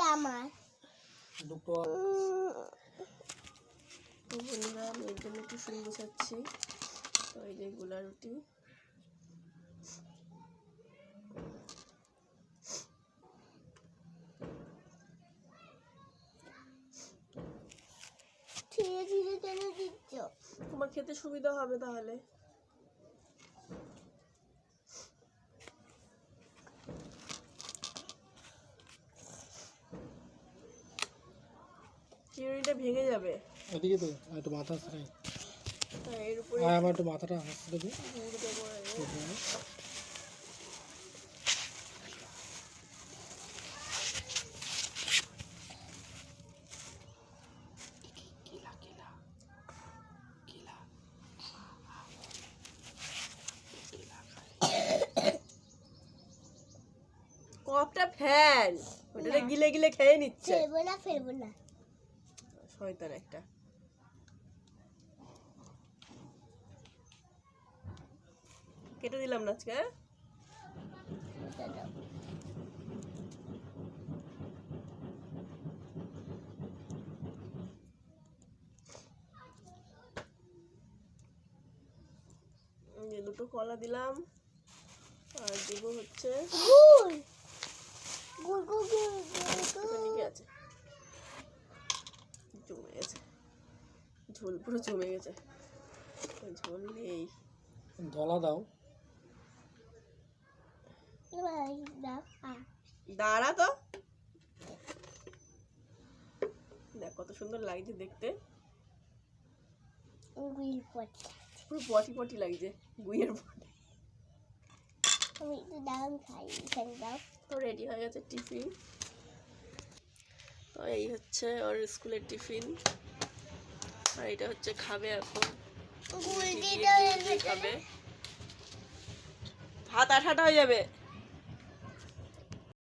আমার। দুটো। বন্ধুরা আমি এর জন্য টিফিন বসাচ্ছি। তো এই যে গোলা রুটি। তোমার খেতে সুবিধা হবে তাহলে। চিরুনিটা ভেঙে যাবে। এদিকে তো একটু মাথা খাই তাই এর উপরে আর আমার একটু মাথাটা হাসতে দেবে। গুড় দেবো আগে। কপটা ফ্যান ওটাতে গিলে গিলে খেয়ে নিচ্ছে। ফেলব না ফেলব না। শয়তান একটা কেটে দিলাম না আজকে হ্যাঁ? দুটো কলা দিলাম আর দেব হচ্ছে ঝোল পুরো জমে গেছে। ঝোল নেই। ধলা দাও। দাঁড়া তো। দেখ কত সুন্দর লাগছে দেখতে। পুরো পটি পটি লাগছে গুইয়ের পটি। আমি একটু খাই এখানে দাও। তো রেডি হয়ে গেছে টিফিন তো এই হচ্ছে ওর স্কুলের টিফিন আর এটা হচ্ছে খাবে এখন। খাবে? ভাত আঠাটা হয়ে যাবে।